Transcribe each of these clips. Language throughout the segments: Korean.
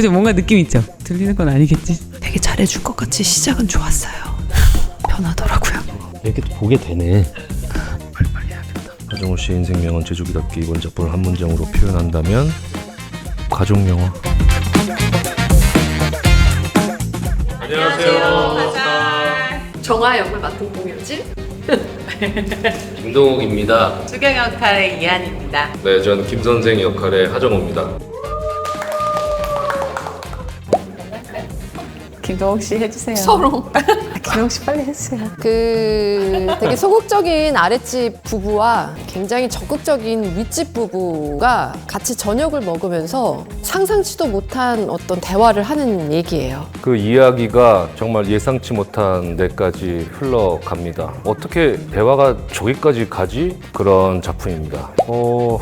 그죠? 뭔가 느낌 있죠? 들리는 건 아니겠지? 되게 잘해줄 것 같이 시작은 좋았어요. 편하더라고요. 이렇게 또 보게 되네. 하정우 씨의 인생명은 제주기답게 이번 작품을 한 문장으로 표현한다면 가족 영화. 정화 역을 맡은 공효진 김동욱입니다. 수경 역할의 이한입니다. 네, 전 김 선생 역할의 하정우입니다. 김동욱 씨 해주세요. 서로 김동욱 씨 빨리 해주세요. 그 되게 소극적인 아랫집 부부와 굉장히 적극적인 윗집 부부가 같이 저녁을 먹으면서 상상치도 못한 어떤 대화를 하는 얘기예요. 그 이야기가 정말 예상치 못한 데까지 흘러갑니다. 어떻게 대화가 저기까지 가지? 그런 작품입니다. 어,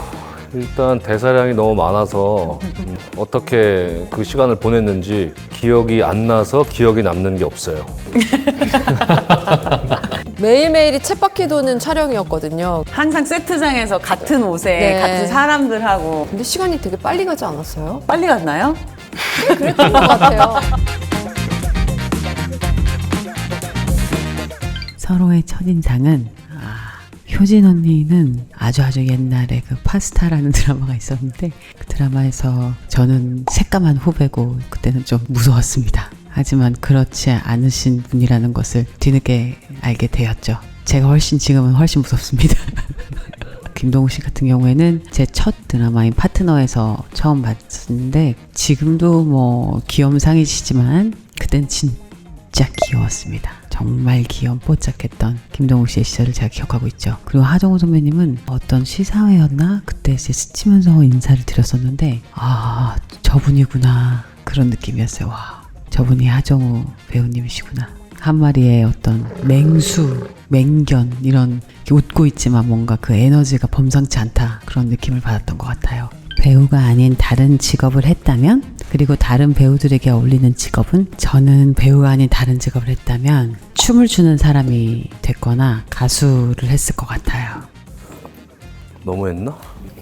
일단 대사량이 너무 많아서 음, 어떻게 그 시간을 보냈는지 기억이 안 나서 기억이 남는 게 없어요. 매일매일이 쳇바퀴 도는 촬영이었거든요. 항상 세트장에서 같은 옷에 네. 같은 사람들하고 근데 시간이 되게 빨리 가지 않았어요? 빨리 갔나요? 그랬던 것 같아요. 서로의 첫인상은 아, 효진 언니는 아주 아주 옛날에 그 파스타라는 드라마가 있었는데 그 드라마에서 저는 새까만 후배고 그때는 좀 무서웠습니다. 하지만 그렇지 않으신 분이라는 것을 뒤늦게 알게 되었죠. 제가 훨씬 지금은 훨씬 무섭습니다. 김동욱 씨 같은 경우에는 제 첫 드라마인 파트너에서 처음 봤는데 지금도 뭐 귀염상이시지만 그땐 진짜 귀여웠습니다. 정말 귀염 뽀짝했던 김동욱 씨의 시절을 제가 기억하고 있죠. 그리고 하정우 선배님은 어떤 시사회였나 그때 이제 스치면서 인사를 드렸었는데 아 저분이구나 그런 느낌이었어요. 와 저분이 하정우 배우님이시구나. 한 마리의 어떤 맹수, 맹견 이런 웃고 있지만 뭔가 그 에너지가 범상치 않다 그런 느낌을 받았던 것 같아요. 배우가 아닌 다른 직업을 했다면 그리고 다른 배우들에게 어울리는 직업은 저는 배우가 아닌 다른 직업을 했다면 춤을 추는 사람이 됐거나 가수를 했을 것 같아요. 너무했나?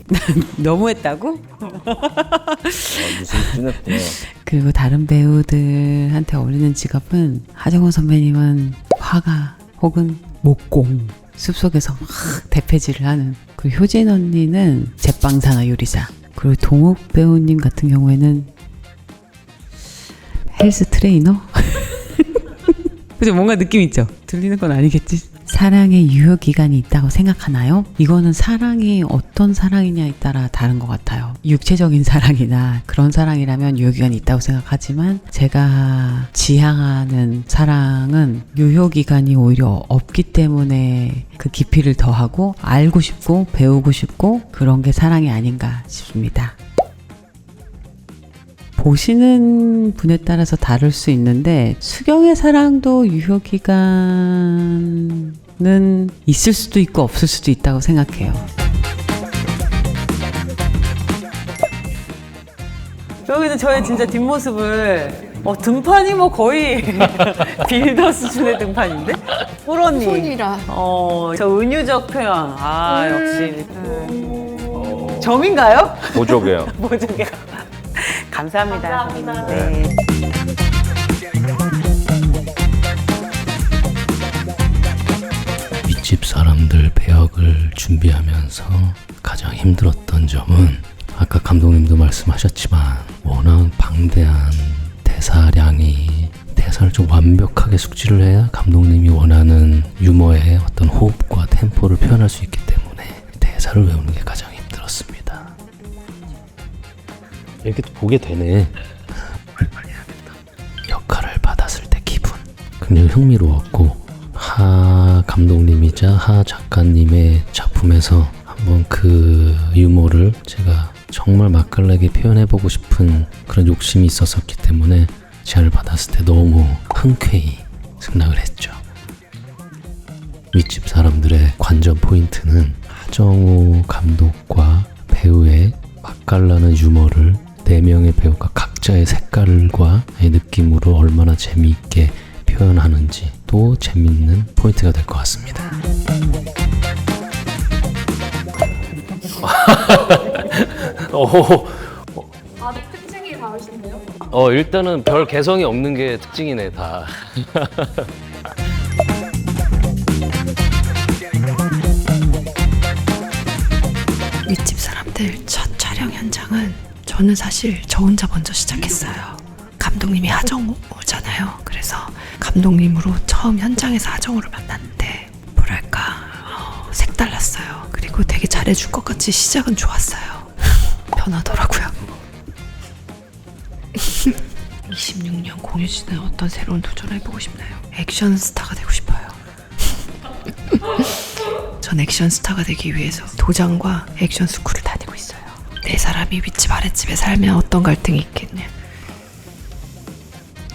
너무했다고? 아, 무슨 찐했구나. 그리고 다른 배우들한테 어울리는 직업은 하정우 선배님은 화가 혹은 목공 숲속에서 막 대패질을 하는 그리고 효진 언니는 제빵사나 요리사 그리고 동욱 배우님 같은 경우에는 트레이너 그죠 뭔가 느낌 있죠 들리는 건 아니겠지 사랑의 유효 기간이 있다고 생각하나요? 이거는 사랑이 어떤 사랑이냐에 따라 다른 것 같아요. 육체적인 사랑이나 그런 사랑이라면 유효 기간이 있다고 생각하지만 제가 지향하는 사랑은 유효 기간이 오히려 없기 때문에 그 깊이를 더하고 알고 싶고 배우고 싶고 그런 게 사랑이 아닌가 싶습니다. 보시는 분에 따라서 다를 수 있는데 수경의 사랑도 유효 기간은 있을 수도 있고 없을 수도 있다고 생각해요. 여기는 저의 진짜 뒷모습을 어, 등판이 뭐 거의 빌더 수준의 등판인데? 꿀언니. 손이라. 어, 저 은유적 표현. 아, 역시. 음. 점인가요? 보조개요. 뭐저게 감사합니다. 감사합니다. 네. 윗집 사람들 배역을 준비하면서 가장 힘들었던 점은 아까 감독님도 말씀하셨지만 워낙 방대한 대사량이 대사를 좀 완벽하게 숙지를 해야 감독님이 원하는 유머의 어떤 호흡과 템포를 표현할 수 있기 때문에 대사를 외우는 게 가장 이렇게 또 보게 되네. 역할을 받았을 때 기분 굉장히 흥미로웠고 하 감독님이자 하 작가님의 작품에서 한번 그 유머를 제가 정말 맛깔나게 표현해보고 싶은 그런 욕심이 있었었기 때문에 제안을 받았을 때 너무 흔쾌히 승낙을 했죠. 윗집 사람들의 관전 포인트는 하정우 감독과 배우의 맛깔나는 유머를 네 명의 배우가 각자의 색깔과 느낌으로 얼마나 재미있게 표현하는지 또 재밌는 포인트가 될 것 같습니다. 오, 아, 특징이 다르신데요? 어 일단은 별 개성이 없는 게 특징이네 다. 윗집 현장은 저는 사실 저 혼자 먼저 시작했어요. 감독님이 하정 오잖아요. 그래서 감독님으로 처음 현장에서 하정우를 만났는데 뭐랄까 어, 색달랐어요. 그리고 되게 잘해줄 것 같이 시작은 좋았어요. 변하더라고요. 26년 공유진은 어떤 새로운 도전을 해보고 싶나요? 액션 스타가 되고 싶어요. 전 액션 스타가 되기 위해서 도장과 액션 스쿨을 다니고. 네 사람이 윗집 아랫집에 살면 어떤 갈등이 있겠냐.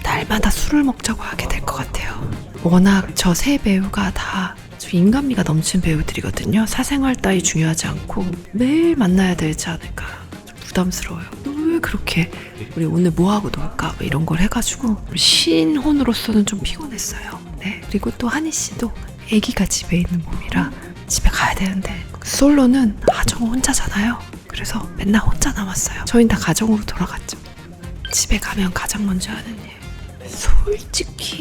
날마다 술을 먹자고 하게 될 것 같아요. 워낙 저 세 배우가 다좀 인간미가 넘치는 배우들이거든요. 사생활 따위 중요하지 않고 매일 만나야 되지 않을까. 좀 부담스러워요. 왜 그렇게 우리 오늘 뭐 하고 놀까 뭐 이런 걸 해가지고 신혼으로서는 좀 피곤했어요. 네 그리고 또 한희 씨도 아기가 집에 있는 몸이라 집에 가야 되는데 솔로는 하정 혼자잖아요. 그래서 맨날 혼자 남았어요. 저희는 다 가정으로 돌아갔죠. 집에 가면 가장 먼저 하는 일.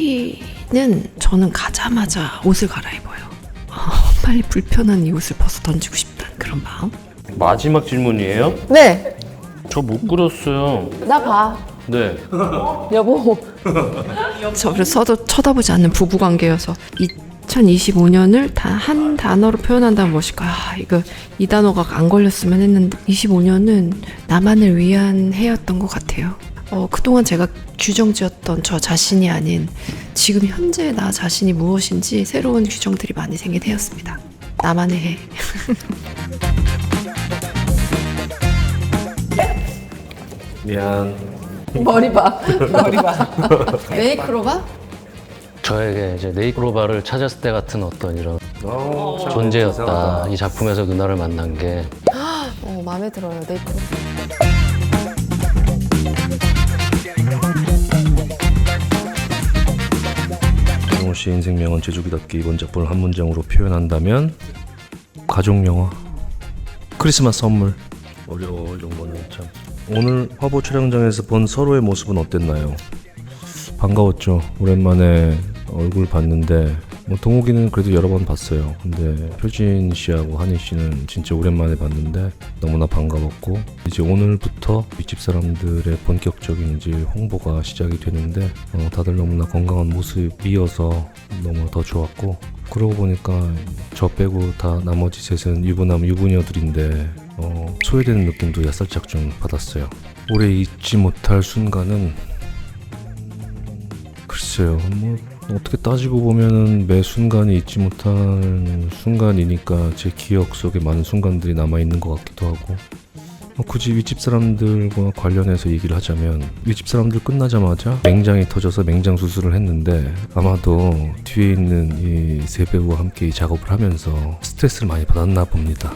솔직히는 저는 가자마자 옷을 갈아입어요. 어, 빨리 불편한 이 옷을 벗어 던지고 싶다는 그런 마음. 마지막 질문이에요? 네, 저 못 그렸어요. 나 봐. 네. 여보. 저를 서도 쳐다보지 않는 부부 관계여서 2025년을 단한 단어로 표현한다면 무엇일까? 아, 이거 이 단어가 안 걸렸으면 했는데 25년은 나만을 위한 해였던 것 같아요. 어, 그동안 제가 규정지었던 저 자신이 아닌 지금 현재 나 자신이 무엇인지 새로운 규정들이 많이 생긴 해였습니다. 나만의 해. 미안. 머리 봐. 머리 봐. 메이크로 봐? 저에게 이제 네이크로바를 찾았을 때 같은 어떤 이런 어, 참 존재였다. 이 작품에서 그날을 만난 게 어, 마음에 들어요, 메이크로. 정우 씨의 인생명은 제주기 닫기 이번 작품을 한 문장으로 표현한다면 가족 영화 크리스마스 선물 어려워 이런 거는 참 오늘 화보 촬영장에서 본 서로의 모습은 어땠나요? 반가웠죠 오랜만에 얼굴 봤는데 뭐 동욱이는 그래도 여러 번 봤어요. 근데 효진 씨하고 한희 씨는 진짜 오랜만에 봤는데 너무나 반가웠고 이제 오늘부터 윗집 사람들의 본격적인 이제 홍보가 시작이 되는데 어, 다들 너무나 건강한 모습이어서 너무 더 좋았고 그러고 보니까 저 빼고 다 나머지 셋은 유부남 유부녀들인데 어, 소외되는 느낌도 야살짝 좀 받았어요. 오래 잊지 못할 순간은 글쎄요 뭐 어떻게 따지고 보면은 매 순간이 잊지 못할 순간이니까 제 기억 속에 많은 순간들이 남아있는 것 같기도 하고 뭐 굳이 윗집 사람들과 관련해서 얘기를 하자면 윗집 사람들 끝나자마자 맹장이 터져서 맹장 수술을 했는데 아마도 뒤에 있는 이 세 배우와 함께 이 작업을 하면서 스트레스를 많이 받았나 봅니다.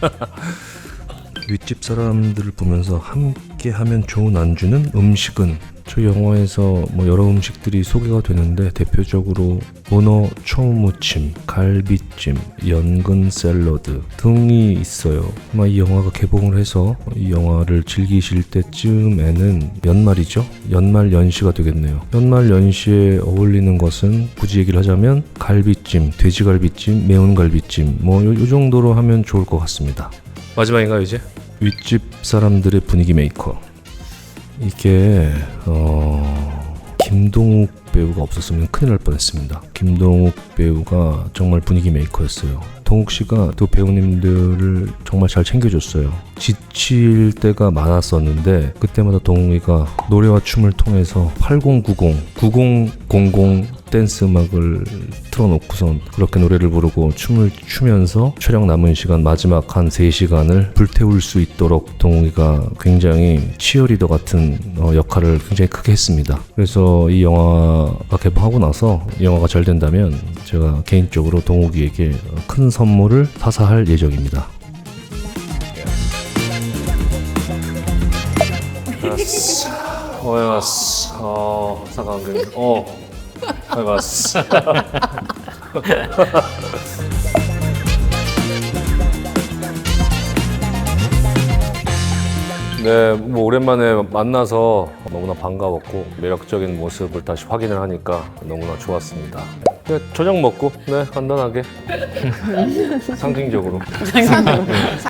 윗집 사람들을 보면서 함께 하면 좋은 안주는 음식은 저 영화에서 뭐 여러 음식들이 소개가 되는데 대표적으로 문어 초무침, 갈비찜, 연근 샐러드 등이 있어요. 아마 이 영화가 개봉을 해서 이 영화를 즐기실 때쯤에는 연말이죠. 연말 연시가 되겠네요. 연말 연시에 어울리는 것은 굳이 얘기를 하자면 갈비찜, 돼지갈비찜, 매운 갈비찜 뭐 요 정도로 하면 좋을 것 같습니다. 마지막인가요 이제? 윗집 사람들의 분위기 메이커 이게 어 김동욱 배우가 없었으면 큰일 날 뻔했습니다. 김동욱 배우가 정말 분위기 메이커였어요. 동욱 씨가 또 배우님들을 정말 잘 챙겨줬어요. 지칠 때가 많았었는데 그때마다 동욱이가 노래와 춤을 통해서 8090, 9000 댄스 음악을 틀어놓고선 그렇게 노래를 부르고 춤을 추면서 촬영 남은 시간 마지막 한 3시간을 불태울 수 있도록 동욱이가 굉장히 치어리더 같은 어, 역할을 굉장히 크게 했습니다. 그래서 이 영화가 개봉하고 나서 이 영화가 잘 된다면 제가 개인적으로 동욱이에게 큰 선물을 사사 할 예정입니다. 오해마스. 어, 사과한게 어. 오해마스. 네, 뭐 오랜만에 만나서 너무나 반가웠고 매력적인 모습을 다시 확인을 하니까 너무나 좋았습니다. 네, 저녁 먹고 네 간단하게 상징적으로.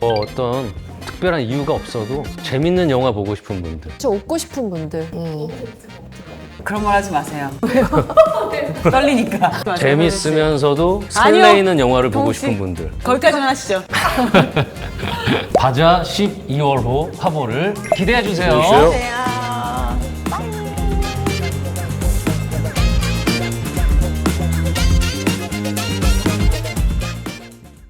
뭐 어떤 특별한 이유가 없어도 재밌는 영화 보고 싶은 분들 저 웃고 싶은 분들. 음. 그런 말 하지 마세요. 떨리니까. 재밌으면서도 아니요. 설레이는 영화를 보고. 싶은 분들 거기까지만 하시죠. 바자 12월호 화보를 기대해 주세요. 주세요. 네.